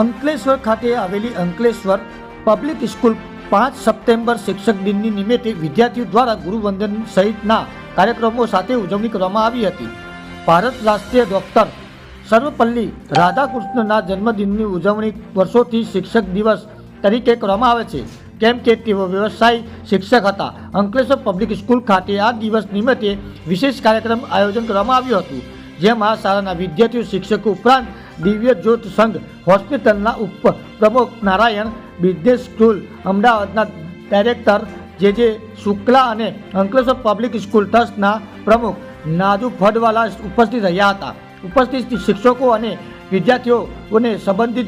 અંકલેશ્વર ખાતે આવેલી Ankleshwar public school પાંચ સપ્ટેમ્બર શિક્ષક દિનની નિમિત્તે વિદ્યાર્થીઓ દ્વારા ગુરુવંદન સહિતના કાર્યક્રમો સાથે ઉજવણી કરવામાં આવી હતી. ભારત રાષ્ટ્રીય ડૉક્ટર સર્વપલ્લી રાધાકૃષ્ણના જન્મદિનની ઉજવણી વર્ષોથી શિક્ષક દિવસ તરીકે કરવામાં આવે છે. કેમ કે તેઓ વ્યવસાય શિક્ષક હતા. અંકલેશ્વર પબ્લિક સ્કૂલ ખાતે આ દિવસ નિમિત્તે વિશેષ કાર્યક્રમ આયોજન કરવામાં આવ્યું હતું. જેમાં શાળાના વિદ્યાર્થીઓ, શિક્ષકો ઉપરાંત દિવ્ય જ્યોત સંઘ હોસ્પિટલના ઉપ પ્રમુખ નારાયણ બિઝનેસ સ્કૂલ, અમદાવાદના ડાયરેક્ટર જે જે શુક્લા અને અંકલેશ્વર પબ્લિક સ્કૂલ ટ્રસ્ટના પ્રમુખ નાજુ ફડવાલા ઉપસ્થિત રહ્યા હતા. ઉપસ્થિત શિક્ષકો અને વિદ્યાર્થીઓને સંબંધિત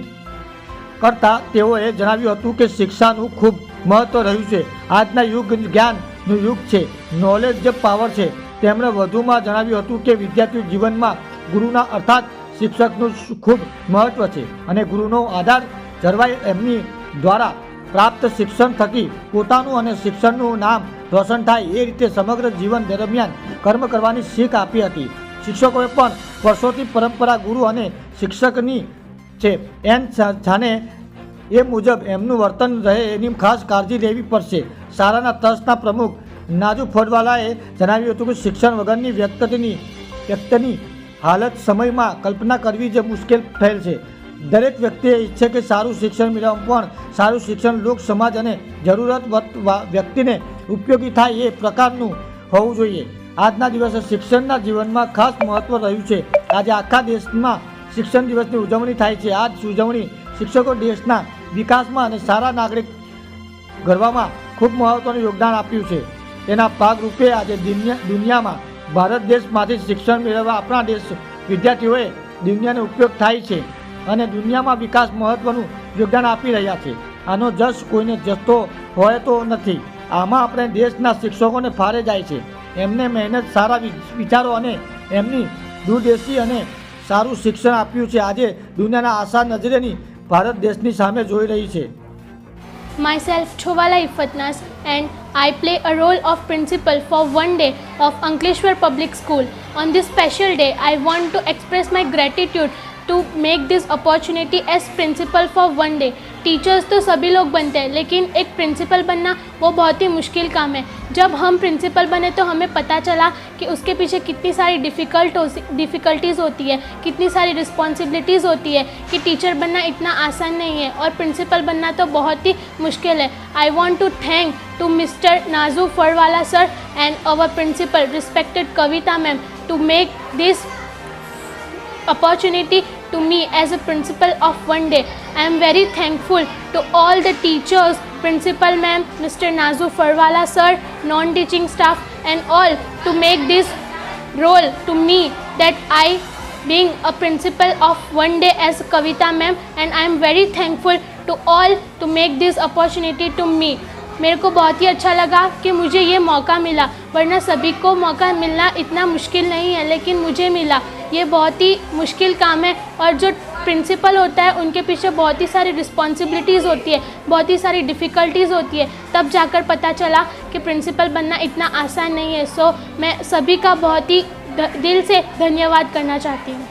કરતા તેઓએ જણાવ્યું હતું કે શિક્ષાનું ખૂબ મહત્વ રહ્યું છે. આજના યુગ જ્ઞાનનું યુગ છે. નોલેજ જે પાવર છે. તેમણે વધુમાં જણાવ્યું હતું કે વિદ્યાર્થીઓ જીવનમાં ગુરુના અર્થાત શિક્ષકનું ખૂબ મહત્વ છે અને ગુરુનો આધાર જળવાય એમની દ્વારા પ્રાપ્ત શિક્ષણ થકી પોતાનું અને શિક્ષણનું નામ રોશન થાય એ રીતે સમગ્ર જીવન દરમિયાન કર્મ કરવાની શીખ આપી હતી. શિક્ષકોએ પણ વર્ષોથી પરંપરા ગુરુ અને શિક્ષકની છે. એમ જાણે એ મુજબ એમનું વર્તન રહે એની ખાસ કાળજી લેવી પડશે. શાળાના ટ્રસ્ટના પ્રમુખ નાજુ ફોડવાલાએ જણાવ્યું હતું કે શિક્ષણ વગરની વ્યક્તિની વ્યક્તિની હાલત સમયમાં કલ્પના કરવી જે મુશ્કેલ થયેલ છે. દરેક વ્યક્તિએ ઈચ્છે કે સારું શિક્ષણ મેળવવું, પણ સારું શિક્ષણ લોક સમાજ અને જરૂરત વ્યક્તિને ઉપયોગી થાય એ પ્રકારનું હોવું જોઈએ. આજના દિવસે શિક્ષણના જીવનમાં ખાસ મહત્વ રહ્યું છે. આજે આખા દેશમાં શિક્ષણ દિવસની ઉજવણી થાય છે. આ ઉજવણી શિક્ષકો દેશના વિકાસમાં અને સારા નાગરિક ઘડવામાં ખૂબ મહત્વનું યોગદાન આપ્યું છે. તેના ભાગરૂપે આજે દુનિયા, દુનિયામાં ભારત દેશમાંથી શિક્ષણ મેળવવા આપણા દેશ વિદ્યાર્થીઓએ દુનિયાનો ઉપયોગ થાય છે અને દુનિયામાં વિકાસ મહત્વનું યોગદાન આપી રહ્યા છે. આનો જશ કોઈને જતો હોય તો નથી. આમાં આપણે દેશના શિક્ષકોને ફારે જાય છે. એમને મહેનત, સારા વિચારો અને એમની દૂરદેશી અને સારું શિક્ષણ આપ્યું છે. આજે દુનિયાના આશા નજરેની ભારત દેશની સામે જોઈ રહી છે. Myself Chhowala Ifatnas and I play a role of principal for one day of Ankleshwar Public School. On this special day, I want to express my gratitude to make this opportunity as principal for one day. Teachers तो सभी लोग बनते हैं, लेकिन एक principal बनना वो बहुत ही मुश्किल काम है। जब हम प्रिंसिपल बने तो हमें पता चला कि उसके पीछे कितनी सारी डिफ़िकल्ट डिफ़िकल्टीज़ होती है, कितनी सारी रिस्पॉन्सिबिलिटीज़ होती है कि टीचर बनना इतना आसान नहीं है और प्रिंसिपल बनना तो बहुत ही मुश्किल है। I want to thank to mister Naju Farwala sir and our principal respected Kavita ma'am to make this opportunity to me as a principal of one day. I am very thankful to all the teachers, principal ma'am, Mr. Nazu Farwala sir, non-teaching staff and all to make this role to me that I being a principal of one day as Kavita ma'am and I am very thankful to all to make this opportunity to me. मेरे को बहुत ही अच्छा लगा कि मुझे ये मौका मिला, वरना सभी को मौका मिलना इतना मुश्किल नहीं है, लेकिन मुझे मिला। ये बहुत ही मुश्किल काम है और जो प्रिंसिपल होता है, उनके पीछे बहुत ही सारी रिस्पॉन्सिबिलिटीज़ होती है, बहुत ही सारी डिफ़िकल्टीज़ होती है। तब जाकर पता चला कि प्रिंसिपल बनना इतना आसान नहीं है। सो मैं सभी का बहुत ही दिल से धन्यवाद करना चाहती हूँ।